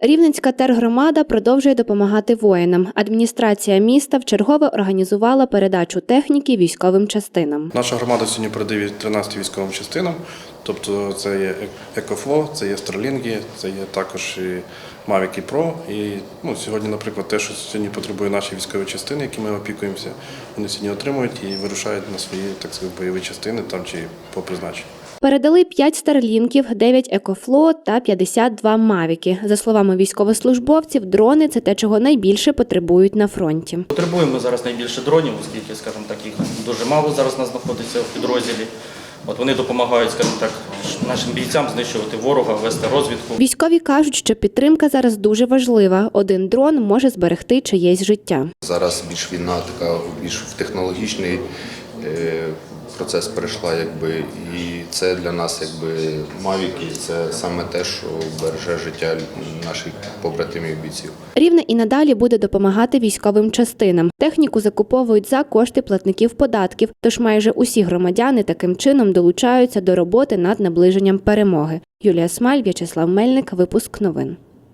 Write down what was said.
Рівненська тергромада продовжує допомагати воїнам. Адміністрація міста вчергове організувала передачу техніки військовим частинам. Наша громада сьогодні передає 13 військовим частинам. Тобто це є Екофло, це є Старлінги, це є також і Mavic Pro. І ну, сьогодні, наприклад, те, що сьогодні потребує наші військові частини, які ми опікуємося, вони сьогодні отримують і вирушають на свої так сказати, бойові частини там чи по призначенню. Передали 5 старлінків, 9 екофло та 52 мавіки. За словами військовослужбовців, дрони це те, чого найбільше потребують на фронті. Потребуємо зараз найбільше дронів, оскільки, скажімо так, їх дуже мало зараз нас знаходиться в підрозділі. От вони допомагають, скажімо так, нашим бійцям знищувати ворога, вести розвідку. Військові кажуть, що підтримка зараз дуже важлива. Один дрон може зберегти чиєсь життя. Зараз більш війна така більш в технологічний процес перейшла, якби, і це для нас якби мавіки, це саме те, що береже життя наших побратимів бійців. Рівне і надалі буде допомагати військовим частинам. Техніку закуповують за кошти платників податків, тож майже усі громадяни таким чином долучаються до роботи над наближенням перемоги. Юлія Смаль, В'ячеслав Мельник, випуск новин.